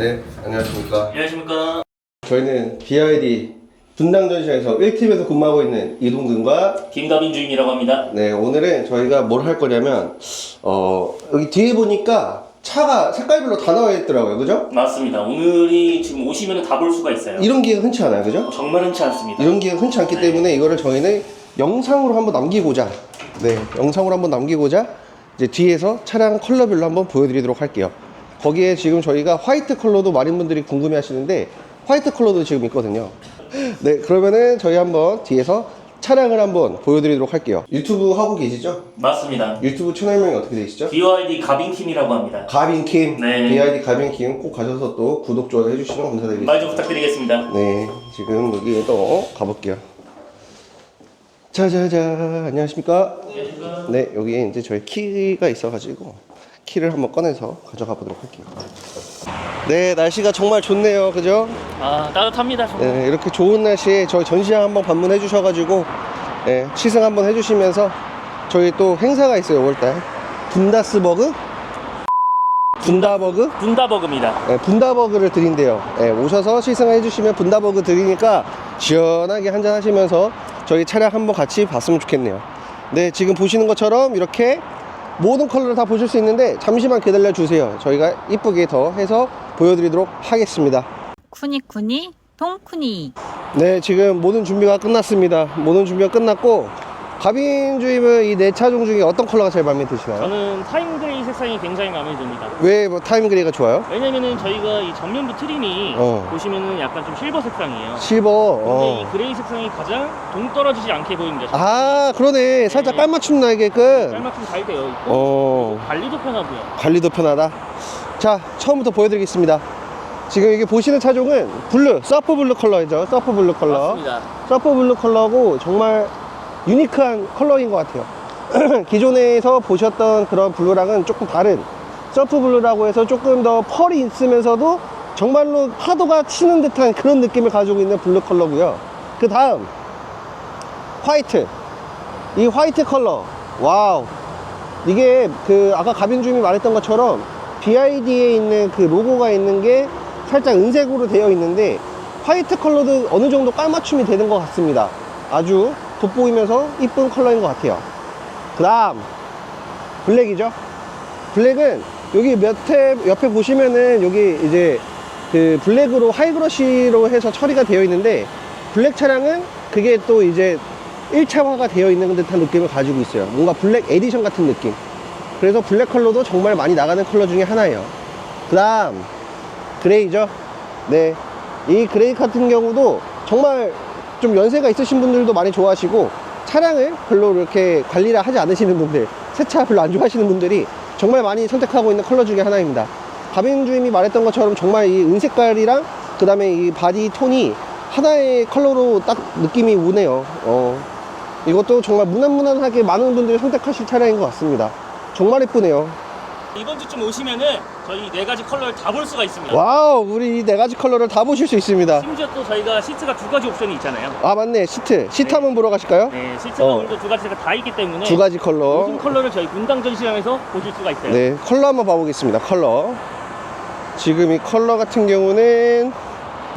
네, 안녕하십니까. 안녕하십니까. 저희는 BID 분당 전시장에서 1팀에서 근무하고 있는 이동근과 김가빈 주임이라고 합니다. 네, 오늘은 저희가 뭘 할 거냐면 어, 여기 뒤에 보니까 차가 색깔별로 다 나와 있더라고요. 그죠? 맞습니다. 오늘이 지금 오시면 다 볼 수가 있어요. 이런 기회가 흔치 않아요. 그죠? 정말 흔치 않습니다. 이런 기회가 흔치 않기 네. 때문에 이거를 저희는 영상으로 한번 남기고자 네 영상으로 한번 남기고자 이제 뒤에서 차량 컬러별로 한번 보여드리도록 할게요 거기에 지금 저희가 화이트 컬러도 많은 분들이 궁금해 하시는데 화이트 컬러도 지금 있거든요 네 그러면은 저희 한번 뒤에서 차량을 한번 보여드리도록 할게요 유튜브 하고 계시죠? 맞습니다. 유튜브 채널명이 어떻게 되시죠? BYD 가빈팀이라고 합니다. 가빈킴 네. BID 가빈킴 꼭 가셔서 또 구독 좋아요 해주시면 감사드리겠습니다 말 좀 부탁드리겠습니다. 네, 지금 여기 또 가볼게요. 자자자, 안녕하십니까? 안녕하십니까. 네, 여기 이제 저희 키가 있어가지고 키를 한번 꺼내서 가져가 보도록 할게요. 네, 날씨가 정말 좋네요, 그죠? 아 따뜻합니다. 정말. 네, 이렇게 좋은 날씨에 저희 전시장 한번 방문해 주셔가지고 네, 시승 한번 해주시면서 저희 또 행사가 있어요, 5월달. 분다스버그? 분다버그? 분다버그입니다. 네, 분다버그를 드린대요. 네, 오셔서 시승해 주시면 분다버그 드리니까 시원하게 한잔 하시면서 저희 차량 한번 같이 봤으면 좋겠네요. 네, 지금 보시는 것처럼 이렇게 모든 컬러를 다 보실 수 있는데 잠시만 기다려 주세요. 저희가 이쁘게 더 해서 보여드리도록 하겠습니다. 쿠니쿠니 통쿠니 네, 지금 모든 준비가 끝났습니다. 모든 준비가 끝났고 가빈 주임은 이 네 차종 중에 어떤 컬러가 제일 마음에 드시나요? 저는 타임 그레이 색상이 굉장히 마음에 듭니다. 왜 뭐 타임 그레이가 좋아요? 왜냐면은 저희가 이 전면부 트림이 어. 보시면은 약간 좀 실버 색상이에요. 실버. 근데 어. 이 그레이 색상이 가장 동떨어지지 않게 보입니다. 아, 그러네. 살짝 깔맞춤 나게끔. 깔맞춤 잘 되어 있고 어. 관리도 편하고요. 관리도 편하다. 자, 처음부터 보여드리겠습니다. 지금 이게 보시는 차종은 블루, 서프 블루 컬러이죠. 서프 블루 컬러. 맞습니다. 서프 블루 컬러고 정말 유니크한 컬러인 것 같아요. 기존에서 보셨던 그런 블루랑은 조금 다른 서프 블루라고 해서 조금 더 펄이 있으면서도 정말로 파도가 치는 듯한 그런 느낌을 가지고 있는 블루 컬러고요. 그 다음 화이트. 이 화이트 컬러. 와우. 이게 그 아까 가빈 주임이 말했던 것처럼 BID에 있는 그 로고가 있는 게 살짝 은색으로 되어 있는데 화이트 컬러도 어느 정도 깔맞춤이 되는 것 같습니다. 아주 돋보이면서 이쁜 컬러인 것 같아요. 그 다음 블랙이죠. 블랙은 여기 몇회 옆에 보시면은 여기 이제 그 블랙으로 하이그러시로 해서 처리가 되어 있는데 블랙 차량은 그게 또 이제 1차화가 되어 있는 듯한 느낌을 가지고 있어요. 뭔가 블랙 에디션 같은 느낌. 그래서 블랙 컬러도 정말 많이 나가는 컬러 중에 하나예요. 그 다음, 그레이죠. 네. 이 그레이 같은 경우도 정말 좀 연세가 있으신 분들도 많이 좋아하시고 차량을 별로 이렇게 관리를 하지 않으시는 분들, 세차 별로 안 좋아하시는 분들이 정말 많이 선택하고 있는 컬러 중에 하나입니다. 가빈 주임이 말했던 것처럼 정말 이 은색깔이랑 그 다음에 이 바디 톤이 하나의 컬러로 딱 느낌이 오네요. 어, 이것도 정말 무난무난하게 많은 분들이 선택하실 차량인 것 같습니다. 정말 예쁘네요. 이번 주쯤 오시면은 저희 네 가지 컬러를 다 볼 수가 있습니다. 와우, 우리 이 네 가지 컬러를 다 보실 수 있습니다. 심지어 또 저희가 시트가 두 가지 옵션이 있잖아요. 아, 맞네. 시트. 시트 네. 한번 보러 가실까요? 네, 시트가 어. 오늘도 두 가지가 다 있기 때문에 두 가지 컬러. 모든 컬러를 저희 분당 전시장에서 보실 수가 있어요. 네, 컬러 한번 봐보겠습니다. 컬러. 지금 이 컬러 같은 경우는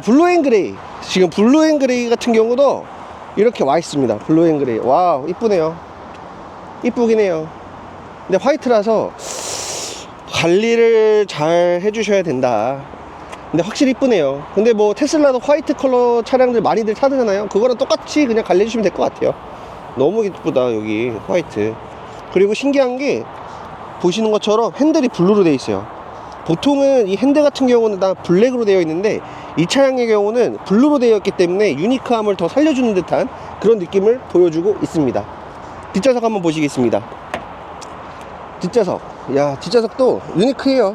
블루 앤 그레이. 지금 블루 앤 그레이 같은 경우도 이렇게 와 있습니다. 블루 앤 그레이. 와우, 이쁘네요. 이쁘긴 해요. 근데 화이트라서 관리를 잘 해주셔야 된다. 근데 확실히 이쁘네요. 근데 뭐 테슬라도 화이트 컬러 차량들 많이들 타잖아요. 그거랑 똑같이 그냥 관리해주시면 될 것 같아요. 너무 이쁘다, 여기 화이트. 그리고 신기한 게 보시는 것처럼 핸들이 블루로 되어 있어요. 보통은 이 핸들 같은 경우는 다 블랙으로 되어 있는데 이 차량의 경우는 블루로 되어 있기 때문에 유니크함을 더 살려주는 듯한 그런 느낌을 보여주고 있습니다. 뒷좌석 한번 보시겠습니다. 뒷좌석. 야, 뒷좌석도 유니크해요.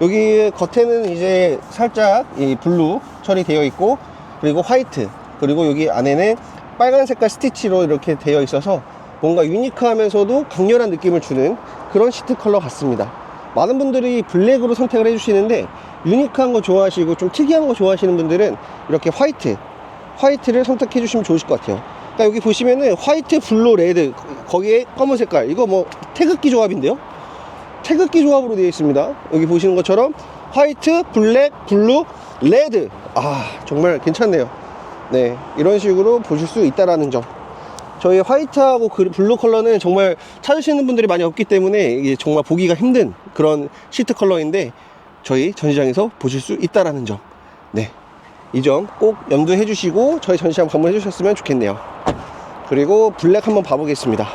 여기 겉에는 이제 살짝 이 블루 처리되어 있고 그리고 화이트 그리고 여기 안에는 빨간 색깔 스티치로 이렇게 되어 있어서 뭔가 유니크하면서도 강렬한 느낌을 주는 그런 시트 컬러 같습니다. 많은 분들이 블랙으로 선택을 해주시는데 유니크한 거 좋아하시고 좀 특이한 거 좋아하시는 분들은 이렇게 화이트 화이트를 선택해 주시면 좋으실 것 같아요. 그러니까 여기 보시면은 화이트, 블루, 레드 거기에 검은 색깔 이거 뭐 태극기 조합인데요. 태극기 조합으로 되어 있습니다. 여기 보시는 것처럼 화이트, 블랙, 블루, 레드. 아, 정말 괜찮네요. 네, 이런 식으로 보실 수 있다라는 점. 저희 화이트하고 그 블루 컬러는 정말 찾으시는 분들이 많이 없기 때문에 이게 정말 보기가 힘든 그런 시트 컬러인데 저희 전시장에서 보실 수 있다라는 점. 네. 이 점 꼭 염두해 주시고 저희 전시장 방문해 주셨으면 좋겠네요. 그리고 블랙 한번 봐보겠습니다.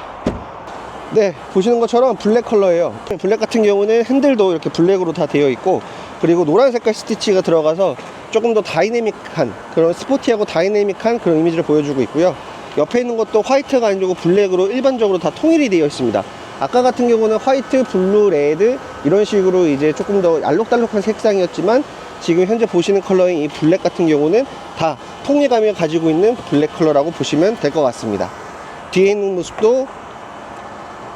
네, 보시는 것처럼 블랙 컬러예요. 블랙 같은 경우는 핸들도 이렇게 블랙으로 다 되어 있고 그리고 노란 색깔 스티치가 들어가서 조금 더 다이내믹한 그런 스포티하고 다이내믹한 그런 이미지를 보여주고 있고요. 옆에 있는 것도 화이트가 아니고 블랙으로 일반적으로 다 통일이 되어 있습니다. 아까 같은 경우는 화이트, 블루, 레드 이런 식으로 이제 조금 더 알록달록한 색상이었지만 지금 현재 보시는 컬러인 이 블랙 같은 경우는 다 통일감을 가지고 있는 블랙 컬러라고 보시면 될 것 같습니다. 뒤에 있는 모습도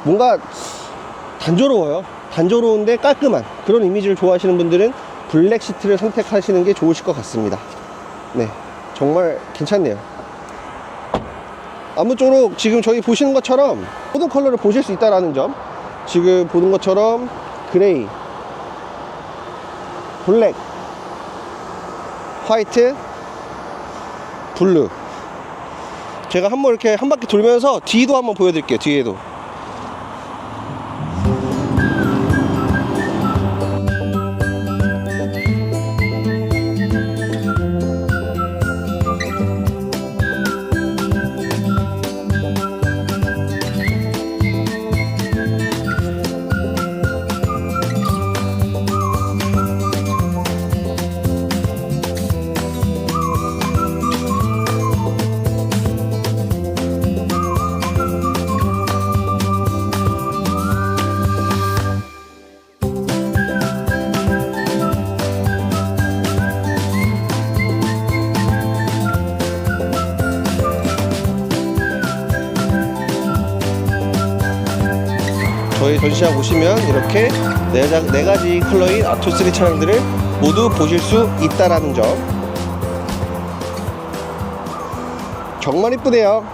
뭔가 단조로워요. 단조로운데 깔끔한 그런 이미지를 좋아하시는 분들은 블랙 시트를 선택하시는 게 좋으실 것 같습니다. 네, 정말 괜찮네요. 아무쪼록 지금 저희 보시는 것처럼 모든 컬러를 보실 수 있다라는 점. 지금 보는 것처럼 그레이, 블랙, 화이트, 블루. 제가 한번 이렇게 한 바퀴 돌면서 뒤도 한번 보여드릴게요. 뒤에도. 저희 전시장 오시면 이렇게 네, 자- 네 가지 컬러인 아토3 차량들을 모두 보실 수 있다라는 점. 정말 이쁘네요.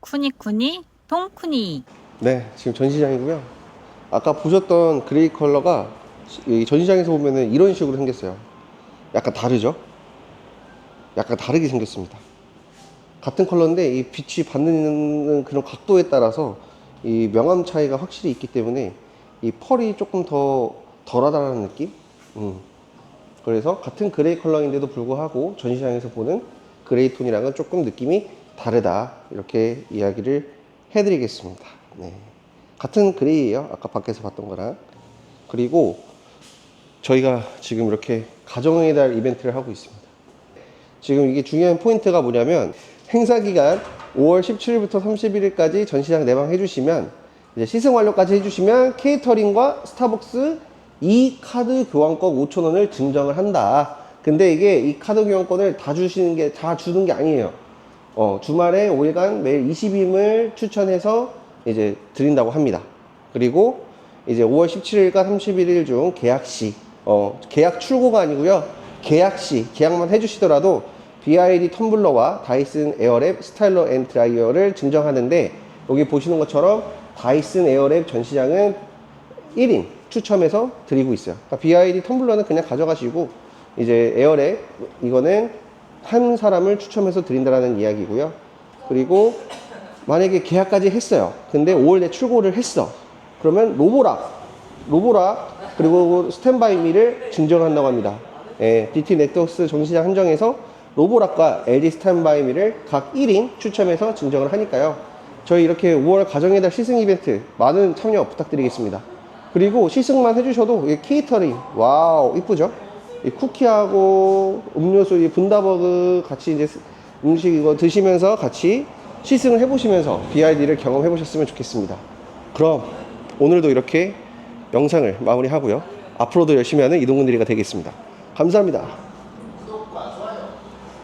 쿠니쿠니 통쿠니. 네 지금 전시장이고요. 아까 보셨던 그레이 컬러가 이 전시장에서 보면은 이런 식으로 생겼어요. 약간 다르죠? 약간 다르게 생겼습니다. 같은 컬러인데 이 빛이 받는 그런 각도에 따라서 이 명암 차이가 확실히 있기 때문에 이 펄이 조금 더 덜하다는 느낌? 음. 그래서 같은 그레이 컬러인데도 불구하고 전시장에서 보는 그레이 톤이랑은 조금 느낌이 다르다 이렇게 이야기를 해드리겠습니다. 네. 같은 그레이예요. 아까 밖에서 봤던 거랑. 그리고 저희가 지금 이렇게 가정의 달 이벤트를 하고 있습니다. 지금 이게 중요한 포인트가 뭐냐면 행사 기간 5월 17일부터 31일까지 전시장 내방 해주시면 이제 시승 완료까지 해주시면 케이터링과 스타벅스 이 카드 교환권 5,000원을 증정을 한다. 근데 이게 이 카드 교환권을 다 주시는 게 다 주는 게 아니에요. 어, 주말에 5일간 매일 20임을 추천해서 이제 드린다고 합니다. 그리고 이제 5월 17일과 31일 중 계약 시, 어, 계약 출고가 아니고요. 계약 시, 계약만 해주시더라도 BID 텀블러와 다이슨 에어랩 스타일러 앤 드라이어를 증정하는데 여기 보시는 것처럼 다이슨 에어랩 전시장은 1인 추첨해서 드리고 있어요. 그러니까 BID 텀블러는 그냥 가져가시고 이제 에어랩 이거는 한 사람을 추첨해서 드린다라는 이야기고요. 그리고 만약에 계약까지 했어요. 근데 5월 내 출고를 했어. 그러면 로보락, 로보락 그리고 스탠바이미를 증정한다고 합니다. 예, DT 넥터스 전시장 한정에서 로보락과 LG 스탠바이미를 각 1인 추첨해서 증정을 하니까요. 저희 이렇게 5월 가정의 달 시승 이벤트 많은 참여 부탁드리겠습니다. 그리고 시승만 해주셔도 이 케이터링 와우 이쁘죠? 이 쿠키하고 음료수 이 분다버그 같이 이제 음식 이거 드시면서 같이 시승을 해보시면서 BID를 경험해 보셨으면 좋겠습니다. 그럼 오늘도 이렇게 영상을 마무리하고요. 앞으로도 열심히 하는 이동훈들이가 되겠습니다. 감사합니다.